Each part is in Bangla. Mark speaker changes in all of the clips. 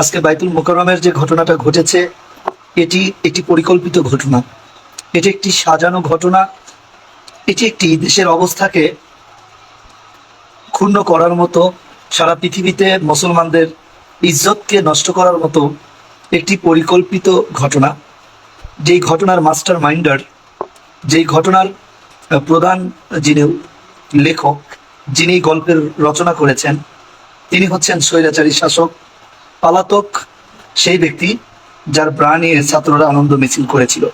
Speaker 1: আজকে বাইতুল মোকাররমের যে ঘটনাটা ঘটেছে, এটি একটি পরিকল্পিত ঘটনা। এটি একটি সাজানো ঘটনা। এটি একটি দেশের অবস্থাকে ক্ষুণ্ণ করার মতো, সারা পৃথিবীতে মুসলমানদের ইজ্জতকে নষ্ট করার মতো একটি পরিকল্পিত ঘটনা। যেই ঘটনার মাস্টার মাইন্ডার, যেই ঘটনার প্রধান যিনি লেখক, যিনি গল্পের রচনা করেছেন, তিনি হচ্ছেন স্বৈরাচারী শাসক পালাতক সেই ব্যক্তি যার প্রাণ নিয়ে ছাত্ররা আনন্দ মিছিল করেছিল।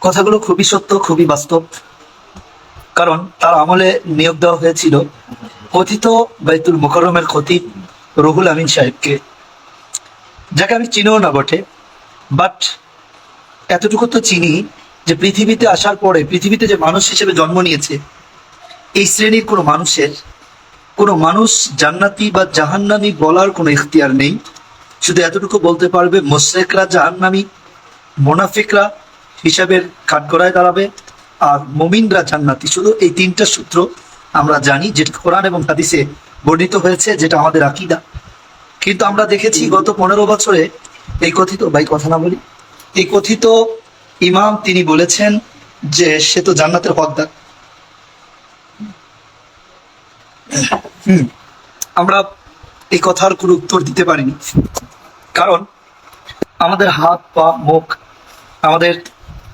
Speaker 1: কথাগুলো খুবই সত্য, খুবই বাস্তব। কারণ তার আমলে নিয়োগ দেওয়া হয়েছিল কথিত বাইতুল মোকরমের খতিব রুহুল আমিন সাহেবকে। যাকে আমি চিনিও না বটে বাট এতটুকু তো চিনি যে পৃথিবীতে আসার পরে, পৃথিবীতে যে মানুষ হিসেবে জন্ম নিয়েছে, এই শ্রেণির কোনো মানুষের কোনো মানুষ জান্নাতি বা জাহান্নামি বলার কোনো ইখতিয়ার নেই। শুধু এতটুকু বলতে পারবে, মোশরেকরা জাহান্নামি, মোনাফিকরা হিসাবের কাঠগড়ায় দাঁড়াবে আর মমিনরা জান্নাতি। শুধু এই তিনটা সূত্র আমরা জানি, যেটা কোরআন এবং হাদিসে বর্ণিত হয়েছে, যেটা আমাদের আকিদা। কিন্তু আমরা দেখেছি গত পনেরো বছরে এই কথিত, ভাই কথা না বলি, এই কথিত ইমাম তিনি বলেছেন যে সে তো জান্নাতের হকদার। হুম। আমরা এই কথার কোনো উত্তর দিতে পারিনি। কারণ আমাদের হাত, পা, মুখ, আমাদের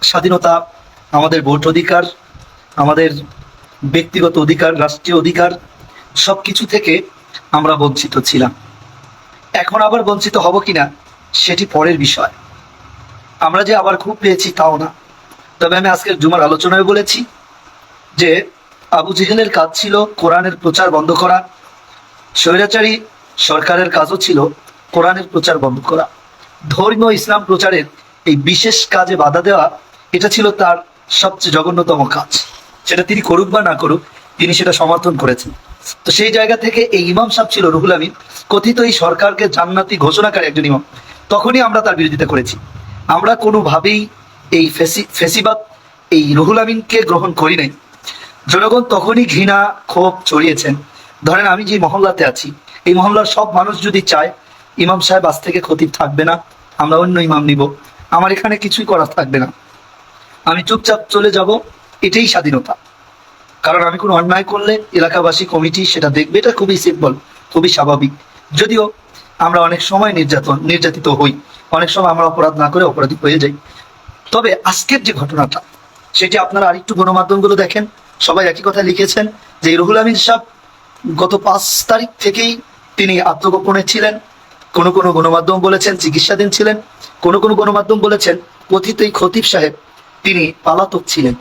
Speaker 1: স্বাধীনতা, আমাদের ভোট অধিকার, আমাদের ব্যক্তিগত অধিকার, রাষ্ট্রীয় অধিকার সব কিছু থেকে আমরা বঞ্চিত ছিলাম। এখন আবার বঞ্চিত হব কিনা, সেটি পরের বিষয়। আমরা যে আবার খুব পেয়েছি, তাও না। তবে আমি আজকের জুমার আলোচনায় বলেছি যে আবু জেহেলের কাজ ছিল কোরআনের প্রচার বন্ধ করা। স্বৈরাচারী সরকারের কাজও ছিল কোরআনের প্রচার বন্ধ করা। ধর্মীয় ইসলাম প্রচারের এই বিশেষ কাজে বাধা দেওয়া, এটা ছিল তার সবচেয়ে জঘন্যতম কাজ। সেটা তিনি করুক বা না করুক, তিনি সেটা সমর্থন করেছেন। তো সেই জায়গা থেকে এই ইমাম সাহেব ছিল রুহুল আমিন, কথিত এই সরকারকে জান্নাতি ঘোষণাকারী একজন ইমাম। তখনই আমরা তার বিরোধিতা করেছি। আমরা কোনোভাবেই এই ফেসি, ফেসিবাদ, এই রুহুল আমিনকে গ্রহণ করি নাই। জনগণ তখনই ঘৃণা, ক্ষোভ ছড়িয়েছেন। ধরেন আমি যে মহল্লাতে আছি, এই মহল্লার সব মানুষ যদি চায়, ইমাম সাহেব আজ থেকে খতিব থাকবে না, আমরা অন্য ইমাম নিব। আমার এখানে কিছুই করার থাকবে না। আমি চুপচাপ চলে যাব, এটাই স্বাধীনতা। কারণ আমি কোনো অন্যায় করলে এলাকাবাসী কমিটি সেটা দেখবে, এটা খুবই সিম্পল, খুবই স্বাভাবিক। যদিও আমরা অনেক সময় নির্যাতন, নির্যাতিত হই, অনেক সময় আমরা অপরাধ না করে অপরাধী হয়ে যাই। তবে আজকের যে ঘটনাটা, সেটি আপনারা আরেকটু গণমাধ্যমগুলো দেখেন সবাই একই কথা লিখেছেন যে রুহুল আমিন সাহেব গত পাঁচ তারিখ থেকেই তিনি আত্মগোপনে ছিলেন। কোনো কোনো গণমাধ্যম বলেছেন, চিকিৎসাধীন ছিলেন। কোনো কোনো গণমাধ্যম বলেছেন, কথিত এই খতিব সাহেব তিনি পালাতক ছিলেন।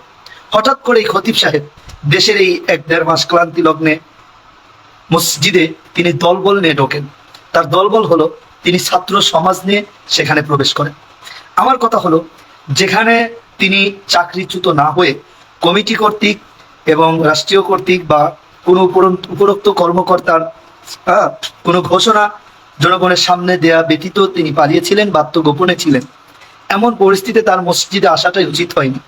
Speaker 1: হঠাৎ করে এই খতিব সাহেব দেশের এই এক দেড় মাস ক্লান্তি লগ্নে মসজিদে তিনি দলবল নিয়ে ঢোকেন। তার দলবল হলো তিনি ছাত্র সমাজ নিয়ে সেখানে প্রবেশ করেন। আমার কথা হলো, যেখানে তিনি চাকরিচ্যুত না হয়ে কমিটি কর্তৃক এবং রাষ্ট্রীয় কর্তৃক বা কোনো উপরোক্ত কর্মকর্তার আহ, কোনো ঘোষণা জনগণের সামনে দেয়া ব্যতীত তিনি পালিয়েছিলেন বা আত্মগোপনে ছিলেন। এমন পরিস্থিতিতে তার মসজিদে আসাটাই উচিত হয়নি।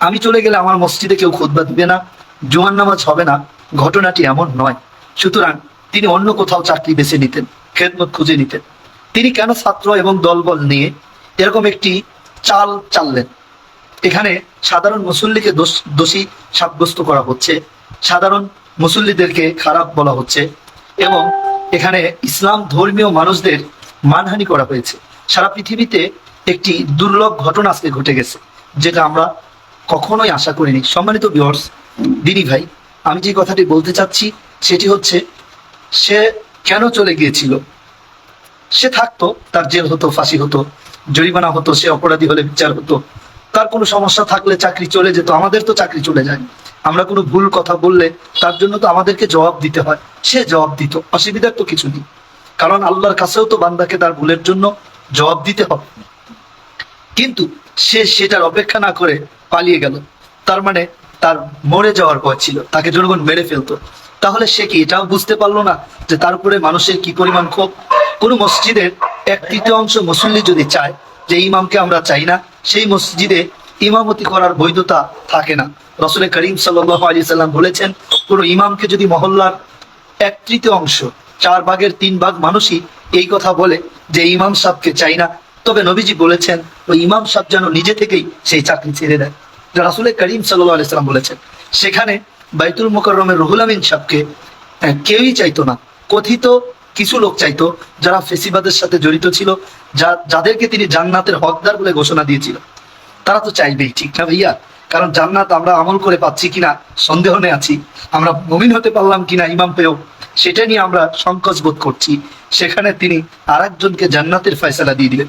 Speaker 1: আমি চলে গেলে আমার মসজিদে কেউ খুতবা দিবে না জুমার নামাজ হবে না ঘটনাটি এমন নয়। সুতরাং তিনি অন্য কোথাও চাকরি বেছে নিতেন খেদমত খুঁজে নিতেন। তিনি কেন ছাত্র এবং দলবল নিয়ে এরকম একটি চাল চাললেন? এখানে সাধারণ মুসল্লিকে দোষ সাব্যস্ত করা হচ্ছে। সাধারণ মুসল্লিদেরকে খারাপ বলা হচ্ছে এবং এখানে ইসলাম ধর্মীয় মানুষদের মানহানি করা হয়েছে। সারা পৃথিবীতে একটি দুর্লভ ঘটনা আজকে ঘটে গেছে, যেটা আমরা কখনোই আশা করিনি। সম্মানিত বিয়র্স দিনী ভাই, আমি যে কথাটি বলতে চাচ্ছি, সেটি হচ্ছে, সে কেন চলে গিয়েছিল? সে থাকতো, তার জেল হতো, ফাঁসি হতো, জরিমানা হতো, সে অপরাধী হলে বিচার হতো তার কোনো সমস্যা থাকলে চাকরি চলে যেত, আমাদের তো চাকরি চলে যায়। আমরা কোনো ভুল কথা বললে তার জন্য তো আমাদেরকে জবাব দিতে হয়। সে জবাব দিত, অসুবিধার তো কিছু নেই। কারণ আল্লাহর কাছেও তো বান্দাকে তার ভুলের জন্য জবাব দিতে হবে। কিন্তু সে সেটার অপেক্ষা না করে পালিয়ে গেল। তার মানে তার মরে যাওয়ার ভয় ছিল, তাকে জনগণ মেরে ফেলতো। তাহলে সে কি এটাও বুঝতে পারল না যে তার উপরে মানুষের কি পরিমাণ ক্ষোভ? কোনো মসজিদের এক তৃতীয়াংশ মুসল্লি যদি চায় যে ইমামকে আমরা চাই না সেই মসজিদে ইমামতি করার বৈধতা থাকে না। রসুল করিম আলি সাল্লাম বলেছেন কোনো ইমামকে যদি মহল্লার এক তৃতীয় অংশ চার ভাগের তিন ভাগ মানুষই এই কথা বলে যে ইমাম সাহকে চাই না তবে নবীজি বলেছেন ওই ইমাম সাহ যেন নিজে থেকেই সেই চাকরি ছেড়ে দেয়। যা করিম সাল্লাহ আলাইসাল্লাম বলেছেন। সেখানে বাইতুল মোকরমের রুহুল আমিন সাহেবকে আহ, কেউই চাইতো না। কথিত কিছু লোক চাইতো যারা ফেসিবাদের সাথে জড়িত ছিল, যা, যাদেরকে তিনি জান্নাতের হকদার বলে ঘোষণা দিয়েছিল। তারা তো চাইবেই, ঠিক না ভাইয়া? কারণ জান্নাত আমরা আমল করে পাচ্ছি কিনা সন্দেহ নিয়ে আছি। আমরা মমিন হতে পারলাম কিনা ইমাম পেয়েও, সেটা নিয়ে আমরা সংকোচ বোধ করছি। সেখানে তিনি আর একজনকে জান্নাতের ফয়সালা দিয়ে দিলেন।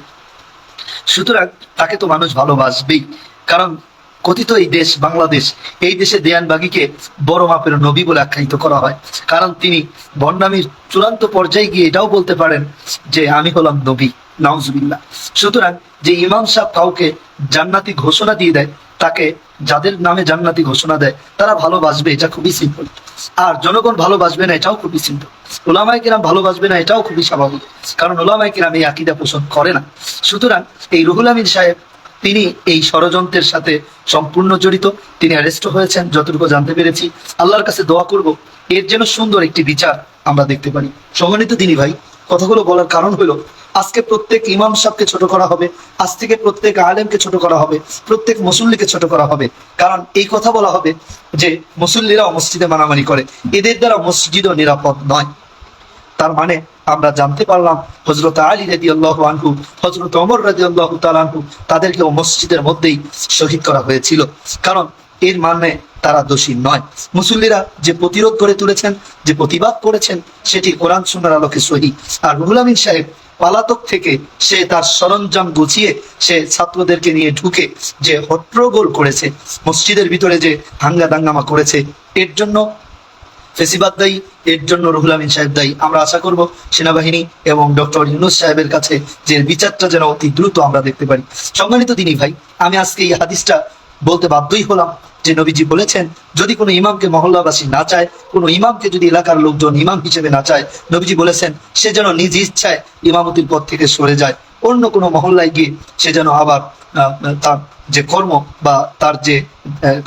Speaker 1: সুতরাং তাকে তো মানুষ ভালোবাসবেই, কারণ কথিত এই দেশ, বাংলাদেশ, এই দেশে দেয়ানবাগিকে বড় মাপের নবী বলে আখ্যায়িত করা হয়। কারণ তিনি বন্ডামির চূড়ান্ত পর্যায়ে গিয়ে এটাও বলতে পারেন যে, আমি হলাম নবী। নাউজুবিল্লাহ। সুতরাং যে ইমাম সাহেব কাউকে জান্নাতি ঘোষণা দিয়ে দেয়, তাকে যাদের নামে জান্নাতি ঘোষণা দেয়, তারা ভালোবাসবে, এটা খুবই সিম্পল আর জনগণ ভালোবাসবে না, এটাও খুবই সিম্পল ওলামাই কিরাম ভালোবাসবে না, এটাও খুবই স্বাভাবিক। কারণ ওলামাই কিরাম এই আকিদা পোষণ করে না। সুতরাং এই রুহুল আমিন সাহেব তিনি এই ষড়যন্ত্রের সাথে সম্পূর্ণ জড়িত। তিনি অ্যারেস্ট হয়েছেন, যতটুকু জানতে পেরেছি। আল্লাহর কাছে দোয়া করব, এর যেন সুন্দর একটি বিচার আমরা দেখতে পারি। সম্মানিত তিনি ভাই, কথাগুলো বলার কারণ হলো, আজকে প্রত্যেক ইমাম সাহেবকে ছোট করা হবে, আজ থেকে প্রত্যেক আলেমকে ছোট করা হবে, প্রত্যেক মুসল্লিকে ছোট করা হবে। কারণ এই কথা বলা হবে যে মুসল্লিরাও মসজিদে মারামারি করে, এদের দ্বারা মসজিদও নিরাপদ নয়। তার মানে আমরা জানতে পারলাম হজরত আলী রাজি আল্লাহ আনহু হজরত অমর রাজি আল্লাহ তালানহু তাদেরকেও মসজিদের মধ্যেই শহীদ করা হয়েছিল। কারণ এর মানে তারা দোষী নয়। মুসল্লিরা যে প্রতিরোধ করে তুলেছেন, যে প্রতিবাদ করেছেন, সেটি কোরআন সুন্নার আলোকে সহি। আর রুহুল আমিন সাহেব পালাতক থেকে সে তার সরঞ্জাম গুছিয়ে সে ছাত্রদেরকে নিয়ে ঢুকে যে হট্টগোল করেছে, মসজিদের ভিতরে যে হাঙ্গা দাঙ্গামা করেছে, এর জন্য ফেসিবাদ দায়ী, এর জন্য রুহুল আমিন সাহেব দায়ী। আমরা আশা করব সেনাবাহিনী এবং ডক্টর ইউনুস সাহেবের কাছে যে বিচারটা যেন অতি দ্রুত আমরা দেখতে পারি। সম্মানিত তিনি ভাই, আমি আজকে এই হাদিসটা বলতে বাধ্যই হলাম যে নবীজি বলেছেন, যদি কোনো ইমামকে মহল্লাবাসী না চায়, কোনো ইমামকে যদি এলাকার লোকজন ইমাম হিসেবে না চায়, নবীজি বলেছেন, সে যেন নিজ ইচ্ছায় ইমামতির পদ থেকে সরে যায়। অন্য কোনো মহল্লায় গিয়ে সে যেন আবার তার যে কর্ম বা তার যে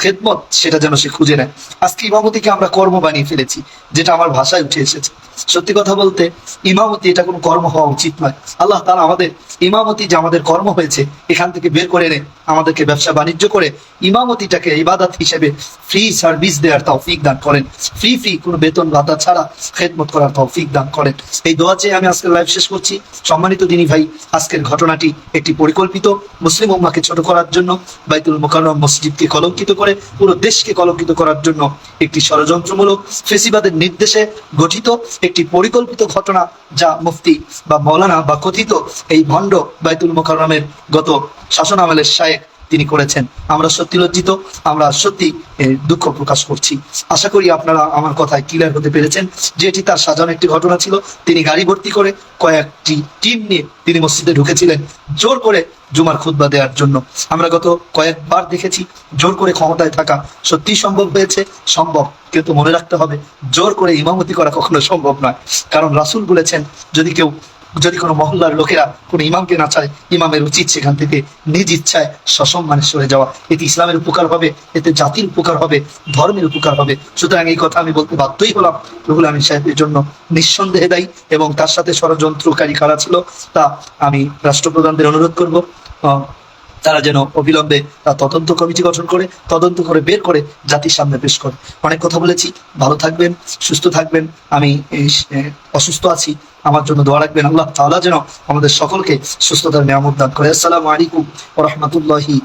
Speaker 1: খেদমত, সেটা যেন সে খুঁজে নেয়। আজকে ইমামতিকে আমরা কর্ম বানিয়ে ফেলেছি, যেটা আমার ভাষায় উঠে এসেছে। সত্যি কথা বলতে, ইমামতি এটা কোনো কর্ম হওয়া উচিত নয়। আল্লাহ তারা আমাদের, ইমামতি যে আমাদের কর্ম হয়েছে, এখান থেকে বের করে এনে আমাদেরকে ব্যবসা বাণিজ্য করে ইমামতিটাকে ইবাদত হিসেবে ফ্রি সার্ভিস দেওয়ার তৌফিক দান করেন। ফ্রি ফ্রি কোনো বেতন ভাতা ছাড়া খেদমত করার তৌফিক দান করেন। এই দোয়া চেয়ে আমি আজকের লাইভ শেষ করছি। সম্মানিত দিনী ভাই, আজকের ঘটনাটি একটি পরিকল্পিত, মুসলিম উম্মাকে ছোট করার জন্য বাইতুল মোকাররম মসজিদকে কলঙ্কিত করে, পুরো দেশকে কলঙ্কিত করার জন্য একটি ষড়যন্ত্রমূলক ফেসিবাদের নির্দেশে গঠিত একটি পরিকল্পিত ঘটনা যা মুফতি বা মৌলানা বা কথিত এই ভণ্ড বাইতুল মোকাররমের গত শাসন আমলের শায়েক তিনি করেছেন। আমরা সত্যি লজ্জিত, আমরা সত্যি দুঃখ প্রকাশ করছি। আশা করি আপনারা আমার কথায় ক্লিয়ার হতে পেরেছেন যে এটি তার সাজানো একটি ঘটনা ছিল। তিনি গাড়ি ভর্তি করে কয়েকটি টিম নিয়ে তিনি মসজিদে ঢুকেছিলেন জোর করে জুমার খুতবা দেওয়ার জন্য। আমরা গত কয়েকবার দেখেছি জোর করে ক্ষমতায় থাকা সত্যি সম্ভব হয়েছে, সম্ভব। কিন্তু মনে রাখতে হবে, জোর করে ইমামতি করা কখনো সম্ভব নয়। কারণ রাসূল বলেছেন, যদি কেউ যদি কোনো মহল্লার লোকেরা কোনো ইমামকে না চায়, ইমামের উচিত সেখান থেকে নিজ ইচ্ছায় সসম্মানে সরে যাওয়া। এতে ইসলামের উপকার হবে, এতে জাতির উপকার হবে, ধর্মের উপকার হবে। সুতরাং এই কথা আমি বলতে বাধ্যই হলাম। রুহুল আমিন সাহেবের জন্য নিঃসন্দেহে দায়ী এবং তার সাথে ষড়যন্ত্রকারী কারা ছিল তা আমি রাষ্ট্রপ্রধানদের অনুরোধ করব। তারা যেন অবিলম্বে তদন্ত কমিটি গঠন করে, তদন্ত করে বের করে জাতির সামনে পেশ করে। অনেক কথা বলেছি, ভালো থাকবেন, সুস্থ থাকবেন, আমি অসুস্থ আছি, আমার জন্য দোয়া রাখবেন। আল্লাহ তাআলা যেন আমাদের সকলকে সুস্থতার নিয়ামত দান করে। আসসালামু আলাইকুম রাহমাতুল্লাহি